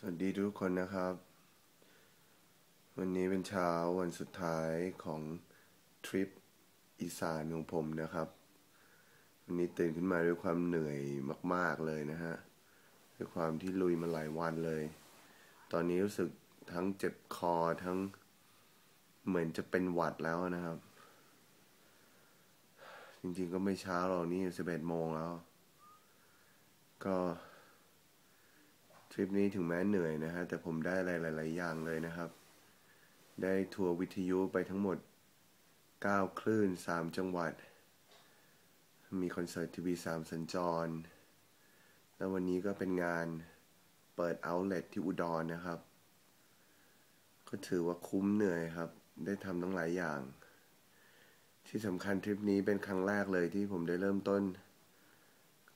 สวัสดีทุกคนนะครับ วันนี้เป็นเช้าวันสุดท้ายของทริปอีสานของผมนะครับ วันนี้ตื่นขึ้นมาด้วยความเหนื่อยมาก ๆเลยนะฮะด้วยความที่ลุยมาหลายวันเลย ตอนนี้รู้สึกทั้งเจ็บคอทั้งเหมือนจะเป็นหวัดแล้วนะครับ จริงๆก็ไม่เช้าหรอกนี่สิบเอ็ดโมงแล้ว ก็ ทริปนี้ถึงแม้เหนื่อยนะฮะแต่ผมได้อะไรหลาย ๆ อย่างเลยนะครับ ได้ทัวร์วิทยุไปทั้งหมด 9 คลื่น 3 จังหวัด มีคอนเสิร์ตทีวีสามสัญจร แล้ววันนี้ก็เป็นงานเปิดเอาท์เลทที่อุดรนนะครับ ก็ถือว่าคุ้มเหนื่อยครับ ได้ทำทั้งหลายอย่าง ที่สำคัญทริปนี้เป็นครั้งแรกเลยที่ผมได้เริ่มต้น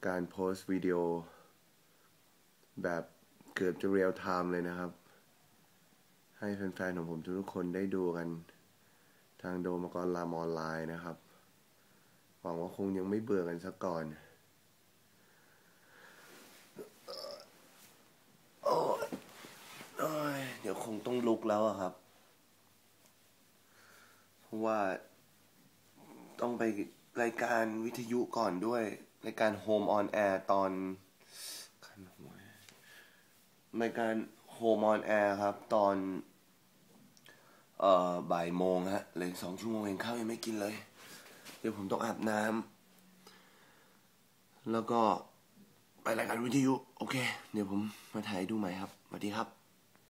การโพสต์วิดีโอแบบ กือบจะเรียลไทม์เลยนะครับ ให้แฟนๆของผมทุกคนได้ดูกัน ทางโดมกรลามออนไลน์นะครับ หวังว่าคงยังไม่เบื่อกันสักก่อนเดี๋ยวคงต้องลุกแล้วครับ เพราะว่าต้องไปรายการวิทยุก่อนด้วย รายการ Home on Air ตอน รายการ Home on Air ครับ ตอน เอ่อบ่ายโมงฮะเหลยสองชั่วโมงเองข้าวยังไม่กินเลย เดี๋ยวผมต้องอาบน้ำแล้วก็ไปรายการวิทยุ โอเค เดี๋ยวผมมาถ่ายดูใหม่ครับสวัสดีครับ